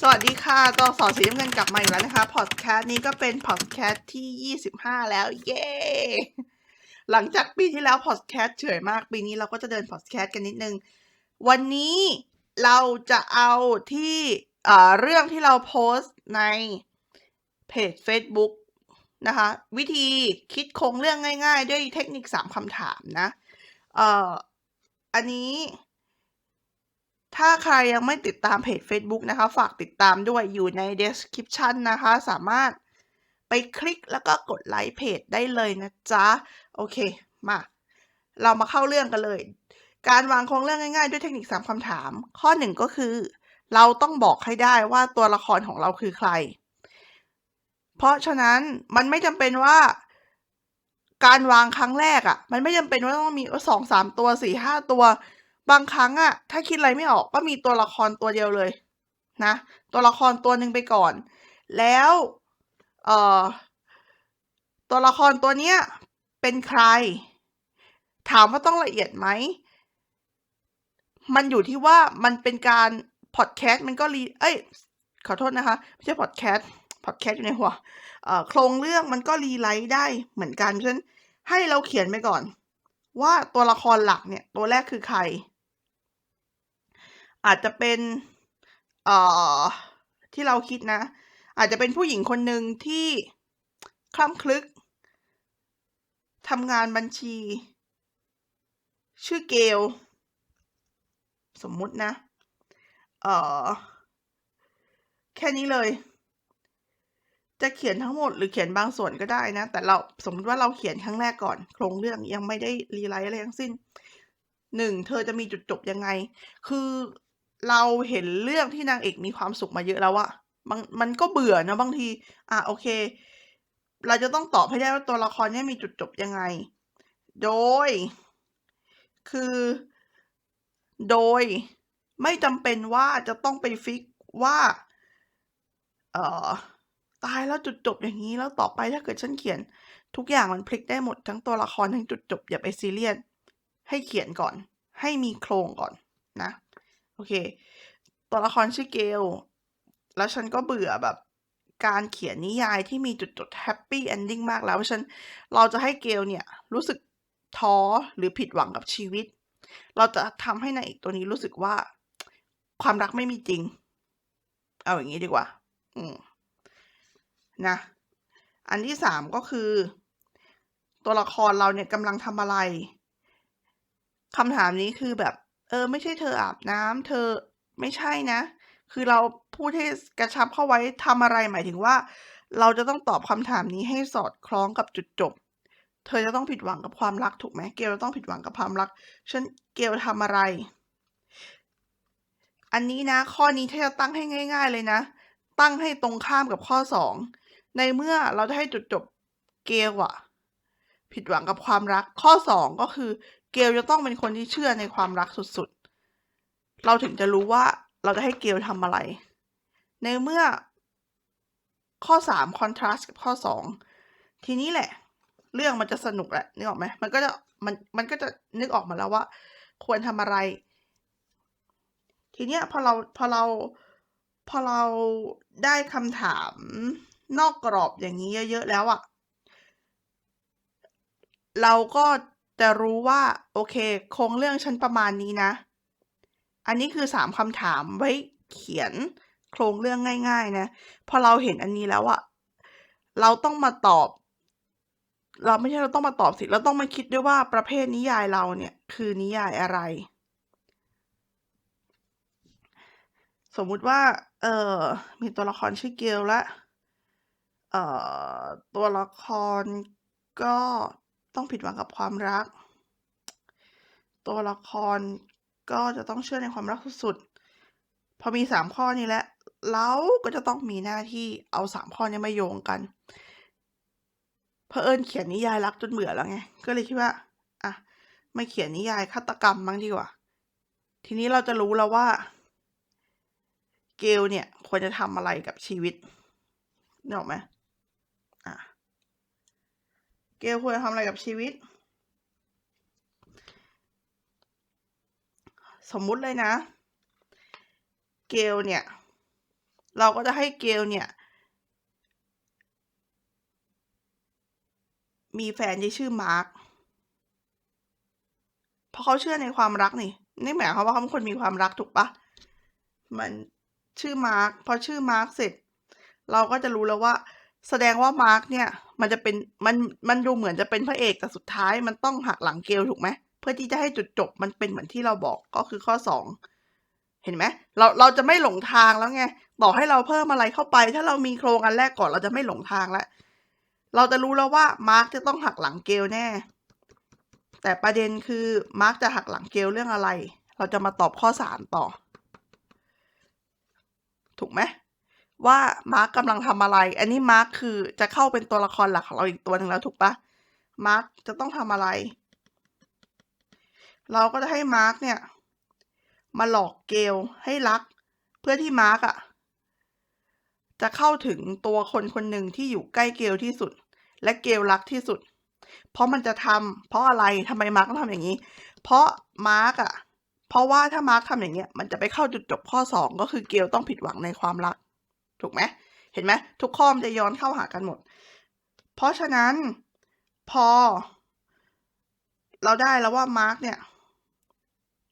สวัสดีค่ะตัวสอนสีน้ำเงินกลับมาอีกแล้วนะคะ พอดแคสต์นี้ก็เป็นพอดแคสต์ที่ 25 แล้ว เย้ หลังจากปีที่แล้วพอดแคสต์เฉยมาก ปีนี้เราก็จะเดินพอดแคสต์กันนิดนึง วันนี้เราจะเอาที่เรื่องที่เราโพสต์ในเพจ Facebook นะคะ วิธีคิดโครงเรื่องง่าย ๆ ด้วยเทคนิค 3คำถามนะ เอ่อ อันนี้ ถ้าใครยังไม่ติดตามเพจ Facebook นะคะ ฝากติดตามด้วยอยู่ใน description นะคะ สามารถไปคลิกแล้วก็กดไลค์เพจได้เลยนะจ๊ะ โอเค มา เรามาเข้าเรื่องกันเลย การวางโครงเรื่องง่ายๆ ด้วยเทคนิค3คำถาม ข้อ 1 ก็คือ เราต้องบอกให้ได้ว่าตัวละครของเราคือใคร เพราะฉะนั้นมันไม่จำเป็นว่า การวางครั้งแรกอะ่ะ มันไม่จำเป็นว่าต้องมีสองสามตัวสี่ห้าตัว บางครั้งอะถ้าคิดอะไรไม่ออกก็มีตัวละครตัวเดียวเลยนะ ตัวละครตัวหนึ่งไปก่อน แล้วเอ่อตัวละครตัวเนี้ยเป็นใคร ถามว่าต้องละเอียดไหม มันอยู่ที่ว่ามันเป็นการพอดแคสต์มันก็รีเอ้ย ขอโทษนะคะ ไม่ใช่พอดแคสต์พอดแคสต์อยู่ในหัวเอ่อโครงเรื่องมันก็รีไลท์ได้เหมือนกันฉะนั้นให้เราเขียนไปก่อน ว่าตัวละครหลักเนี่ย ตัวแรกคือใคร อาจจะเป็นเอ่อที่เราคิดนะ อาจจะเป็นผู้หญิงคนหนึ่งที่คล่ำคลึกทำงานบัญชี ชื่อเกล สมมุตินะ เอ่อ แค่นี้เลย จะเขียนทั้งหมดหรือเขียนบางส่วนก็ได้นะ แต่เราสมมติว่าเราเขียนครั้งแรกก่อน โครงเรื่องยังไม่ได้รีไลท์อะไรทั้งสิ้นหนึ่งเธอจะมีจุดจบยังไง คือ เราเห็นเรื่องที่นางเอกมีความสุขมาเยอะแล้วอะบางมันก็เบื่อนะบางที อะโอเค เราจะต้องตอบให้ได้ว่าตัวละครเนี้มีจุดจบยังไง โดย คือ โดยไม่จำเป็นว่าจะต้องไปฟิกว่า เอ่อ ตายแล้วจุดจบอย่างนี้แล้วต่อไปถ้าเกิดฉันเขียน ทุกอย่างมันพลิกได้หมดทั้งตัวละครทั้งจุดจบอย่าไปซีเรียสให้เขียนก่อน ให้มีโครงก่อนนะ อเค ตัวละครชื่อเกล แล้วฉันก็เบื่อแบบการเขียนนิยายที่มีจุดจบแฮปปี้เอนดิ้งมากแล้วเพราะฉันเราจะให้เกลเนี่ยรู้สึกท้อหรือผิดหวังกับชีวิต เราจะทำให้นางเอกตัวนี้รู้สึกว่า ความรักไม่มีจริง เอาอย่างนี้ดีกว่า อืมนะ อันที่สามก็คือ ตัวละครเราเนี่ยกำลังทำอะไรคำถามนี้คือแบบ เออ ไม่ใช่เธออาบน้ำเธอไม่ใช่นะ คือเราพูดให้กระชับเข้าไว้ทำอะไรหมายถึงว่า เราจะต้องตอบคำถามนี้ให้สอดคล้องกับจุดจบ เธอจะต้องผิดหวังกับความรักถูกไหมเกลต้องผิดหวังกับความรักฉันเกลทำอะไร อันนี้นะ ข้อนี้ถ้าจะตั้งให้ง่าย ๆ เลยนะ ตั้งให้ตรงข้ามกับข้อสองในเมื่อเราจะให้จุดจบเกลอะผิดหวังกับความรักข้อสองก็คือ เกลจะต้องเป็นคนที่เชื่อในความรักสุดๆ เราถึงจะรู้ว่าเราจะให้เกลทำอะไร ในเมื่อข้อสามคอนทราสกับข้อสองทีนี้แหละ เรื่องมันจะสนุกแหละนึกออกไหมมันก็จะมันมันก็จะนึกออกมาแล้วว่า ควรทำอะไร ทีเนี้ยพอเราพอเราพอเราได้คำถามนอกกรอบอย่างนี้เยอะ ๆ แล้วอะ่ะ เราก็ จะรู้ว่าโอเคโครงเรื่องฉันประมาณนี้นะ อันนี้คือสามคำถามไว้เขียนโครงเรื่องง่าย ๆ นะ พอเราเห็นอันนี้แล้วอะเราต้องมาตอบ เราไม่ใช่เราต้องมาตอบสิ เราต้องมาคิดด้วยว่าประเภทนิยายเราเนี่ยคือนิยายอะไร สมมุติว่า เออมีตัวละครชื่อเกลและ เอ่อ ตัวละครก็ ต้องผิดหวังกับความรัก ตัวละครก็จะต้องเชื่อในความรักสุดๆ พอมีสามข้อนี้แล้วเราก็จะต้องมีหน้าที่เอาสามข้อนี้มาโยงกันเพอเอิญเขียนนิยายรักจนเบื่อแล้วไง ก็เลยคิดว่า อะไม่เขียนนิยายฆาตกรรมบ้างดีกว่า ทีนี้เราจะรู้แล้วว่า เกลเนี่ย ควรจะทำอะไรกับชีวิตนึกออกไหม เกลควรจะทำอะไรกับชีวิต สมมุติเลยนะ เกลเนี่ย เราก็จะให้เกลเนี่ย มีแฟนที่ชื่อมาร์คเพราะเขาเชื่อในความรักนี่นี่หมายความว่าเขาเป็นคนมีความรักถูกปะมันชื่อมาร์คพอชื่อมาร์คเสร็จ เราก็จะรู้แล้วว่า แสดงว่ามาร์คเนี่ย มันจะเป็นมันมันดูเหมือนจะเป็นพระเอกแต่สุดท้ายมันต้องหักหลังเกลถูกไหมเพื่อที่จะให้จุดจบมันเป็นเหมือนที่เราบอกก็คือข้อสองเห็นไหมเราเราจะไม่หลงทางแล้วไงบอกให้เราเพิ่มอะไรเข้าไป ถ้าเรามีโครงอันแรกก่อนเราจะไม่หลงทางแล้วเราจะรู้แล้วว่ามาร์คจะต้องหักหลังเกลแน่ แต่ประเด็นคือมาร์คจะหักหลังเกลเรื่องอะไร เราจะมาตอบข้อสามต่อ ถูกไหม ว่ามาร์คกำลังทำอะไร อันนี้มาร์คคือจะเข้าเป็นตัวละครหลักของเราอีกตัวหนึ่งแล้วถูกปะมาร์คจะต้องทำอะไร เราก็จะให้มาร์คเนี่ย มาหลอกเกลให้รัก เพื่อที่มาร์คอะจะเข้าถึงตัวคนคนหนึ่งที่อยู่ใกล้เกลที่สุด และเกลรักที่สุด เพราะมันจะทำเพราะอะไรทำไมมาร์คต้องทำอย่างนี้ เพราะมาร์กอะเพราะว่าถ้ามาร์คทำอย่างเงี้ยมันจะไปเข้าจุดจบข้อสองก็คือเกลต้องผิดหวังในความรัก ถูกไหมเห็นไหมทุกข้อมันจะย้อนเข้าหากันหมด เพราะฉะนั้นพอ เราได้แล้วว่ามาร์กเนี่ย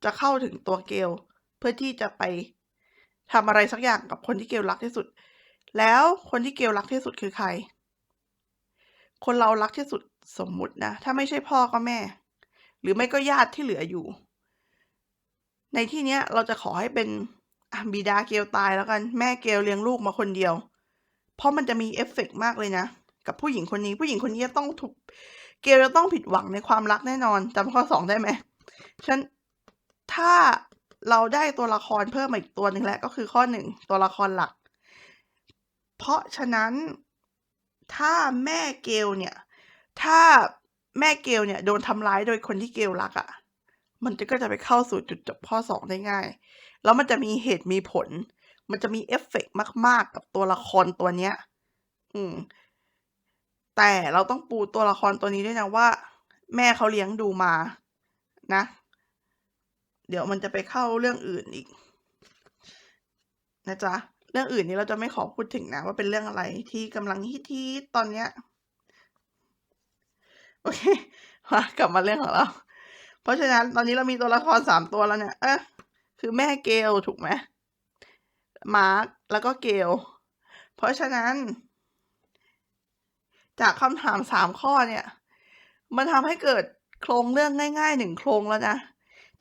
จะเข้าถึงตัวเกลเพื่อที่จะไปทำอะไรสักอย่างกับคนที่เกลรักที่สุด แล้วคนที่เกลรักที่สุดคือใคร คนเรารักที่สุดสมมุตินะ ถ้าไม่ใช่พ่อก็แม่ หรือไม่ก็ญาติที่เหลืออยู่ ในที่เนี้ยเราจะขอให้เป็น บิดาเกลตายแล้วกัน แม่เกลเลี้ยงลูกมาคนเดียว เพราะมันจะมีเอฟเฟกต์มากเลยนะ กับผู้หญิงคนนี้ ผู้หญิงคนนี้จะต้องถูก เกลจะต้องผิดหวังในความรักแน่นอนจำข้อสองได้ไหมฉันถ้าเราได้ตัวละครเพิ่มมาอีกตัวหนึ่งแล้วก็คือข้อหนึ่งตัวละครหลัก เพราะฉะนั้นถ้าแม่เกลเนี่ย ถ้าแม่เกลเนี่ยโดนทำร้ายโดยคนที่เกลรักอะ่ะ มันก็จะไปเข้าสู่จุดจบข้อสองได้ง่าย แล้วมันจะมีเหตุมีผล มันจะมีเอฟเฟกต์มาก ๆ กับตัวละครตัวเนี้ย อืม แต่เราต้องปูตัวละครตัวนี้ด้วยนะว่า แม่เขาเลี้ยงดูมานะ เดี๋ยวมันจะไปเข้าเรื่องอื่นอีก นะจ๊ะ เรื่องอื่นนี้เราจะไม่ขอพูดถึงนะ ว่าเป็นเรื่องอะไรที่กำลังฮิตๆตอนเนี้ย โอเคมากลับมาเรื่องของเรา เพราะฉะนั้นตอนนี้เรามีตัวละครสามตัวแล้วเนี่ย เอะ คือแม่เกลถูกไหมมาร์คแล้วก็เกลเพราะฉะนั้น จากคำถามสามข้อเนี่ย มันทำให้เกิดโครงเรื่องง่ายๆหนึ่งโครงแล้วนะ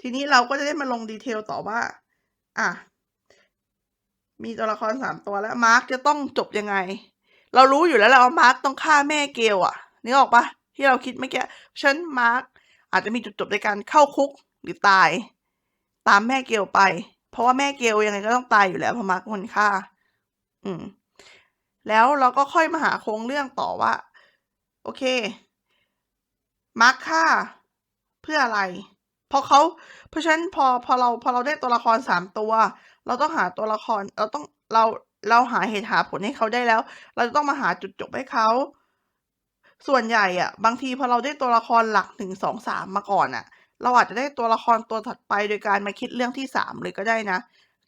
ทีนี้เราก็จะได้มาลงดีเทลต่อว่า อะ มีตัวละครสามตัวแล้วมาร์คจะต้องจบยังไง เรารู้อยู่แล้วแหละว่ามาร์คต้องฆ่าแม่เกลอะนึกออกปะที่เราคิดเมื่อกี้ฉันมาร์คอาจจะมีจุดจบในการเข้าคุกหรือตาย ตามแม่เกลไป เพราะว่าแม่เกลยังไงก็ต้องตายอยู่แล้วเพราะมาร์คคนฆ่า อืม แล้วเราก็ค่อยมาหาโครงเรื่องต่อว่า โอเค มาร์คฆ่า เพื่ออะไร เพราะเขาเพราะฉะนั้นพอพอเราพอเราได้ตัวละครสามตัว เราต้องหาตัวละคร เราต้องเราเราหาเหตุหาผลให้เขาได้แล้ว เราจะต้องมาหาจุดจบให้เขาส่วนใหญ่อะบางทีพอเราได้ตัวละครหลักหนึ่งสองสามมาก่อนอะ เราอาจจะได้ตัวละครตัวถัดไปโดยการมาคิดเรื่องที่สามเลยก็ได้นะ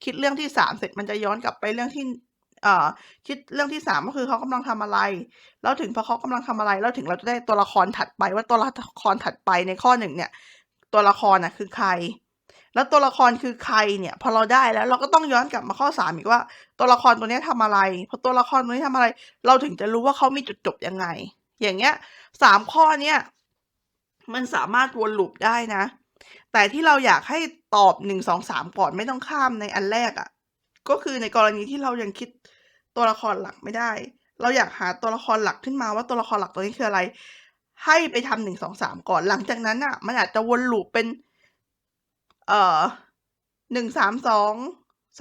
คิดเรื่องที่สามเสร็จมันจะย้อนกลับไปเรื่องที่เอ่อคิดเรื่องที่สามก็คือเขากำลังทำอะไร แล้วถึงพอเขากำลังทำอะไร แล้วถึงเราจะได้ตัวละครถัดไปว่าตัวละครถัดไปในข้อหนึ่งเนี่ย ตัวละครน่ะคือใคร แล้วตัวละครคือใครเนี่ย พอเราได้แล้วเราก็ต้องย้อนกลับมาข้อสามอีกว่า ตัวละครตัวนี้ทำอะไรพอตัวละครตัวนี้ทำอะไร เราถึงจะรู้ว่าเขามีจุดจบยังไง อย่างเงี้ยสามข้อเนี่ย มันสามารถวนลูปได้นะ แต่ที่เราอยากให้ตอบหนึ่งสองสามก่อนไม่ต้องข้ามในอันแรกอะ่ะ ก็คือในกรณีที่เรายังคิดตัวละครหลักไม่ได้ เราอยากหาตัวละครหลักขึ้นมาว่าตัวละครหลักตัวนี้คืออะไร ให้ไปทำหนึ่งสองสามก่อนหลังจากนั้นอะ มันอาจจะวนลูปเป็น เอ่อหนึ่งสามสอง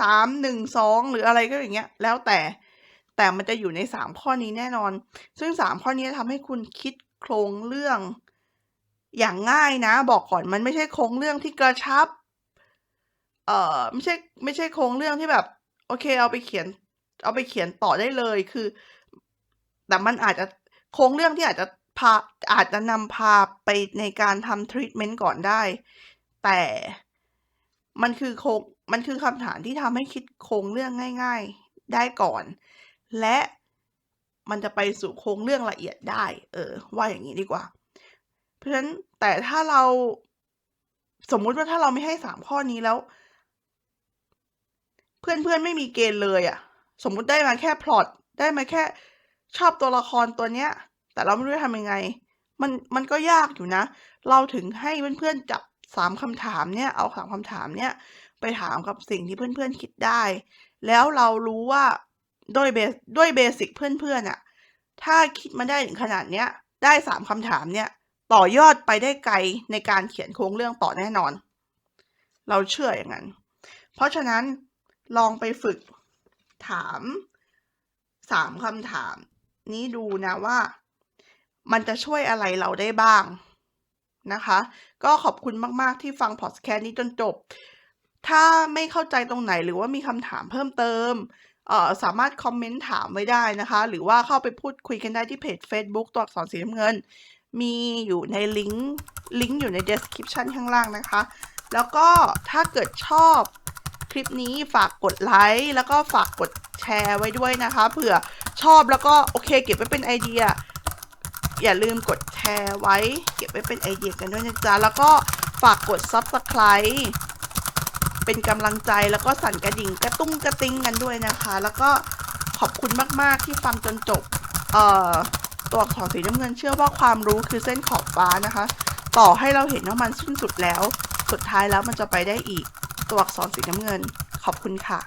สามหนึ่งสองหรืออะไรก็อย่างเงี้ย แล้วแต่แต่มันจะอยู่ในสามข้อนี้แน่นอน ซึ่งสามข้อนี้ทำให้คุณคิดโครงเรื่อง อย่างง่ายนะ บอกก่อนมันไม่ใช่โครงเรื่องที่กระชับ เอ่อไม่ใช่ไม่ใช่โครงเรื่องที่แบบ โอเค เอาไปเขียน เอาไปเขียนต่อได้เลยคือ แต่มันอาจจะโครงเรื่องที่อาจจะพาอาจจะนำพาไปในการทำทรีทเมนต์ก่อนได้ แต่มันคือโครงมันคือคำถามที่ทำให้คิดโครงเรื่องง่าย ๆ ได้ก่อน และมันจะไปสู่โครงเรื่องละเอียดได้ เออ ว่าอย่างนี้ดีกว่า เพราะฉะนั้นแต่ถ้าเราสมมุติว่าถ้าเราไม่ให้สามข้อนี้แล้ว เพื่อนๆไม่มีเกณฑ์เลยอะสมมุติได้มาแค่พล็อตได้มาแค่ชอบตัวละครตัวเนี้ย แต่เราไม่รู้จะทำยังไง มันมันก็ยากอยู่นะ เราถึงให้เพื่อนๆจับสามคำถามเนี่ยเอาสามคำถามเนี่ยไปถามกับสิ่งที่เพื่อนๆคิดได้ แล้วเรารู้ว่าด้วยเบสด้วยเบสิกเพื่อนๆอะถ้าคิดมาได้ถึงขนาดเนี้ย ได้สามคำถามเนี่ย ต่อยอดไปได้ไกลในการเขียนโครงเรื่องต่อแน่นอน เราเชื่ออย่างนั้น เพราะฉะนั้นลองไปฝึกถามสามคำถาม นี้ดูนะว่า มันจะช่วยอะไรเราได้บ้างนะคะ ก็ขอบคุณมาก ๆ ที่ฟังพอดแคสต์นี้จนจบ ถ้าไม่เข้าใจตรงไหนหรือว่ามีคำถามเพิ่มเติมสามารถคอมเมนต์ถามไว้ได้นะคะ หรือว่าเข้าไปพูดคุยกันได้ที่เพจ Facebook ตัวอักษรสีน้ำเงิน มีอยู่ในลิงก์ลิงก์อยู่ใน description ข้างล่างนะคะ แล้วก็ถ้าเกิดชอบคลิปนี้ฝากกดไลค์แล้วก็ฝากกดแชร์ไว้ด้วยนะคะเผื่อชอบแล้วก็โอเค เก็บไว้เป็นไอเดีย อย่าลืมกดแชร์ไว้ เก็บไว้เป็นไอเดียกันด้วยนะจ๊ะแล้วก็ฝากกด subscribe เป็นกำลังใจแล้วก็สั่นกระดิ่งกระตุ้งกระติ้งกันด้วยนะคะ แล้วก็ขอบคุณมาก ๆ ที่ฟังจนจบ เอ่อ ตัวอักษรสีน้ำเงินเชื่อว่าความรู้คือเส้นขอบฟ้านะคะ ต่อให้เราเห็นว่ามันสิ้นสุดแล้ว สุดท้ายแล้วมันจะไปได้อีก ตัวอักษรสีน้ำเงิน ขอบคุณค่ะ